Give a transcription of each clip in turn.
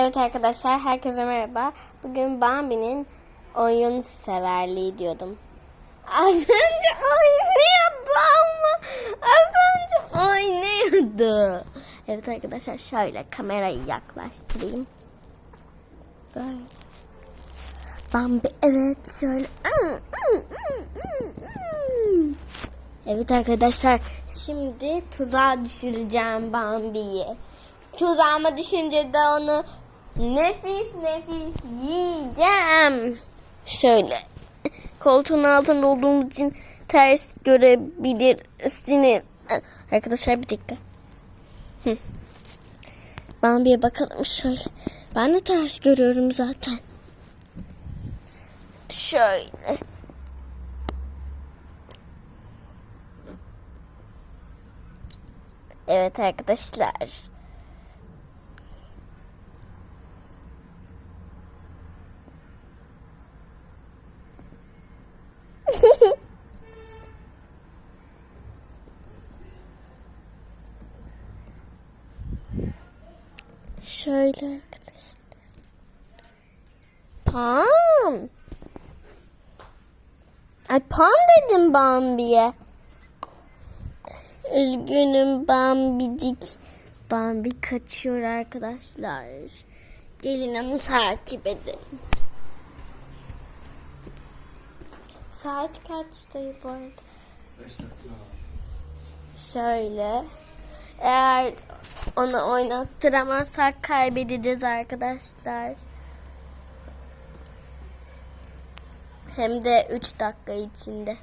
Evet arkadaşlar herkese merhaba. Bugün Bambi'nin oyun severliği diyordum. Az önce oynuyordu ama az önce oynuyordu. Evet arkadaşlar şöyle kamerayı yaklaştırayım. Böyle. Bambi evet şöyle. Evet arkadaşlar şimdi tuzağa düşüreceğim Bambi'yi. Tuzağıma düşünce de onu nefis nefis yiyeceğim. Şöyle koltuğun altında olduğumuz için ters görebilirsiniz. Arkadaşlar bir dakika. Hı. Bakalım şöyle. Ben de ters görüyorum zaten. Şöyle. Evet arkadaşlar. Şöyle arkadaşlar. Pam. Ay Pam dedim Bambi'ye. Üzgünüm Bambicik. Bambi kaçıyor arkadaşlar. Gelin onu takip edin. Saat kaçtı bu arada? Şöyle. Eğer onu oynattıramazsak kaybedeceğiz arkadaşlar. Hem de 3 dakika içinde.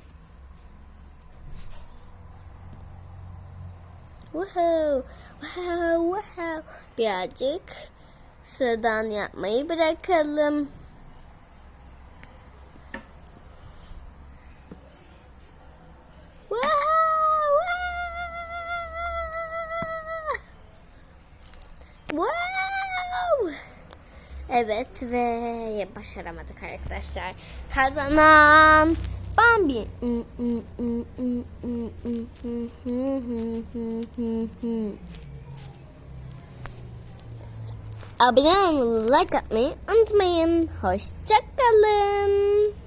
Wow, wow, wow. Birazcık sıradan yapmayı bırakalım. Evet ve başaramadık arkadaşlar. Kazanan Bambi. Abone olmayı, like atmayı unutmayın. Hoşçakalın.